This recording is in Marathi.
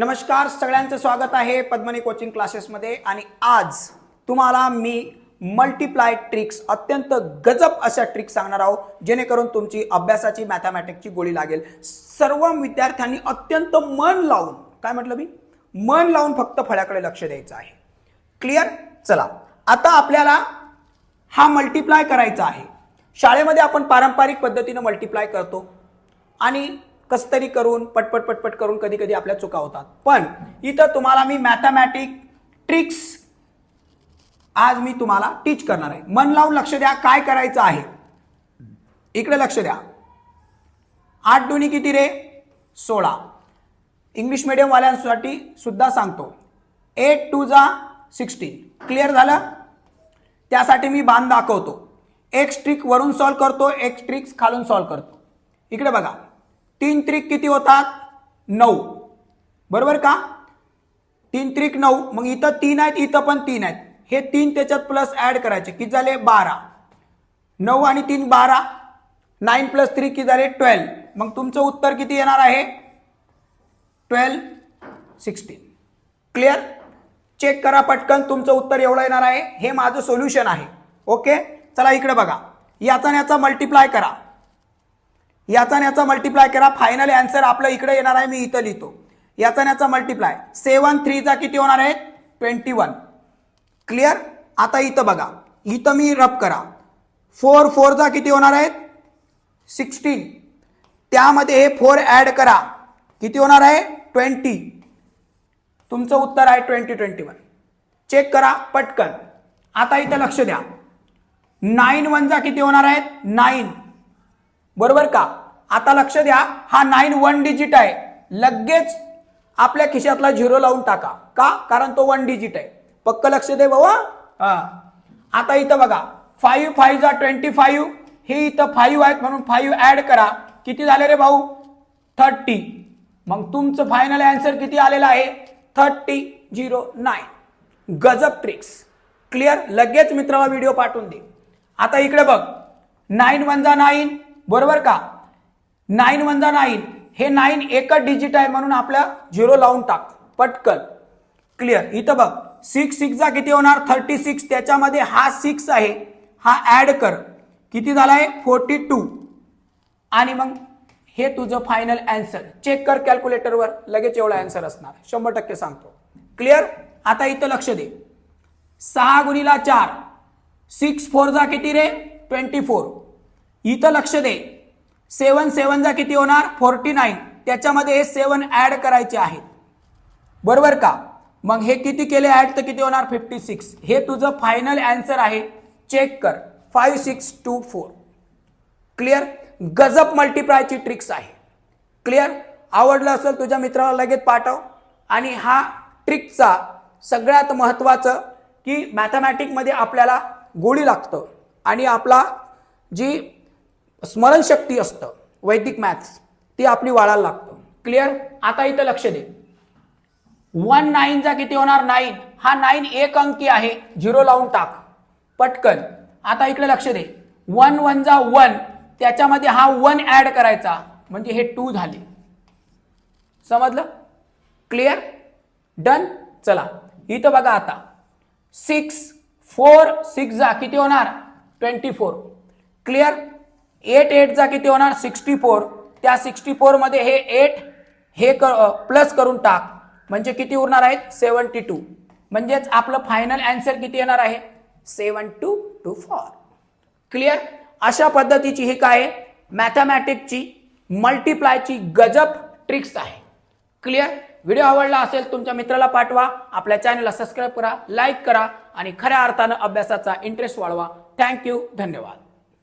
नमस्कार सगळ्यांचं स्वागत आहे पद्मनी कोचिंग क्लासेसमध्ये आणि आज तुम्हाला मी मल्टिप्लाय ट्रिक्स अत्यंत गजब अशा ट्रिक्स सांगणार आहोत जेणेकरून तुमची अभ्यासाची मॅथमॅटिक्सची गोळी लागेल. सर्व विद्यार्थ्यांनी अत्यंत मन लावून काय म्हटलं मी? मन लावून फक्त फळ्याकडे लक्ष द्यायचं आहे. क्लिअर चला. आता आपल्याला हा मल्टिप्लाय करायचा आहे. शाळेमध्ये आपण पारंपरिक पद्धतीनं मल्टिप्लाय करतो. आणि कस तरी करून पटपट पटपट करून कधी कधी आपल्या चुका होतात. पण इथं तुम्हाला मी मॅथमॅटिक ट्रिक्स आज मी तुम्हाला टीच करणार आहे. मन लावून लक्ष द्या काय करायचं आहे. इकडे लक्ष द्या. आठ दोन्ही किती रे? सोळा. इंग्लिश मिडियमवाल्यांसाठी सुद्धा सांगतो. एट टू जा सिक्स्टीन क्लिअर झालं? त्यासाठी मी बांध दाखवतो. एक स्ट्रिक वरून सॉल्व करतो एक स्ट्रिक्स खालून सॉल्व करतो. इकडे बघा. तीन त्रिक किती होतात? नऊ. बरोबर का? तीन त्रिक नऊ. मग इथं तीन आहेत इथं पण तीन आहेत. हे तीन त्याच्यात प्लस ऍड करायचे. किती झाले? बारा. नऊ आणि तीन बारा. नाईन प्लस थ्री किती झाले? ट्वेल्व मग तुमचं उत्तर किती येणार आहे? ट्वेल्व सिक्स्टीन क्लिअर चेक करा पटकन. तुमचं उत्तर एवढं येणार आहे. हे माझं सोल्युशन आहे. ओके चला इकडे बघा. याचा याचा मल्टिप्लाय करा. याचा आणि याचा मल्टिप्लाय करा. फायनल अँसर आपलं इकडे येणार आहे मी इथं लिहितो. याचा आणि याचा मल्टिप्लाय सेवन थ्रीचा किती होणार आहे? ट्वेंटी वन क्लिअर आता इथं बघा. इथं मी रब करा. फोर फोरचा किती होणार आहेत सिक्स्टीन त्यामध्ये हे फोर ॲड करा. किती होणार आहे? ट्वेंटी तुमचं उत्तर आहे ट्वेंटी ट्वेंटी वन चेक करा पटकन. आता इथं लक्ष द्या. नाईन वनचा किती होणार आहेत नाईन बरोबर का? आता लक्ष द्या हा नाईन वन डिजिट आहे. लगेच आपल्या खिशातला झिरो लावून टाका. का? कारण तो वन डिजिट आहे. पक्क लक्ष दे बाबा हा. आता इथं बघा फाईव्ह फाईव्ह ट्वेंटी फाईव्ह हे इथं फाईव्ह आहेत म्हणून फाईव्ह ऍड करा. किती झाले रे भाऊ? थर्टी मग तुमचं फायनल अँसर किती आलेलं आहे? थर्टी झिरो नाईन गजब ट्रिक्स क्लिअर लगेच मित्राला व्हिडिओ पाठवून दे. आता इकडे बघ. नाईन वन जा नाईन बरोबर का? नाईन वन जा नाईन हे नाईन एकच डिजिट आहे म्हणून आपल्या झिरो लावून टाक. पटकन. क्लिअर इथं बघ. सिक्स सिक्सचा किती होणार? थर्टी सिक्स त्याच्यामध्ये हा सिक्स आहे. हा ॲड कर. किती झाला आहे फोर्टी टू आणि मग हे तुझं फायनल अँसर चेक कर कॅल्क्युलेटरवर लगेच एवढा अँसर असणार. शंभर टक्के सांगतो. क्लिअर आता इथं लक्ष दे. सहा गुणीला चार. सिक्स फोरचा किती रे? ट्वेंटी फोर इथं लक्ष दे. सेवन सेवनचा किती होणार? Forty nine. त्याच्यामध्ये हे सेवन ॲड करायचे आहेत. बरोबर का? मग हे किती केले ॲड तर किती होणार? Fifty six. हे तुझं फायनल अँसर आहे. चेक कर. Five six two four. Clear? गजब मल्टिप्लायची ट्रिक्स आहे. क्लिअर? आवडलं असेल तुझ्या मित्राला लगेच पाठव. आणि हा ट्रिकचा सगळ्यात महत्त्वाचं की मॅथमॅटिकमध्ये आपल्याला गोळी लागतं. आणि आपला जी स्मरणशक्ती असतं. वैदिक मॅथ्स ती आपली वाढायला लागतं. क्लिअर आता इथं लक्ष दे. वन नाईनचा किती होणार? नाईन हा नाईन एक अंकी आहे. झिरो लावून टाक. पटकन. आता इकडे लक्ष दे. वन वन वन त्याच्यामध्ये हा वन ऍड करायचा. म्हणजे हे टू झाले. समजलं? क्लिअर डन चला. इथं बघा आता. सिक्स फोर सिक्स जा किती होणार? ट्वेंटी फोर क्लिअर एट एटचा किती होणार? सिक्स्टी फोर त्या सिक्स्टी फोरमध्ये हे एट हे क प्लस करून टाक. म्हणजे किती उरणार आहेत? सेवन्टी टू म्हणजेच आपलं फायनल अँसर किती येणार आहे? Seven two two four clear अशा पद्धतीची ही काय आहे? मॅथमॅटिकची मल्टिप्लायची गजब ट्रिक्स आहे. क्लिअर व्हिडिओ आवडला असेल तुमच्या मित्राला पाठवा. आपल्या चॅनलला सबस्क्राईब करा लाईक करा आणि खऱ्या अर्थानं अभ्यासाचा इंटरेस्ट वाढवा. थँक्यू धन्यवाद.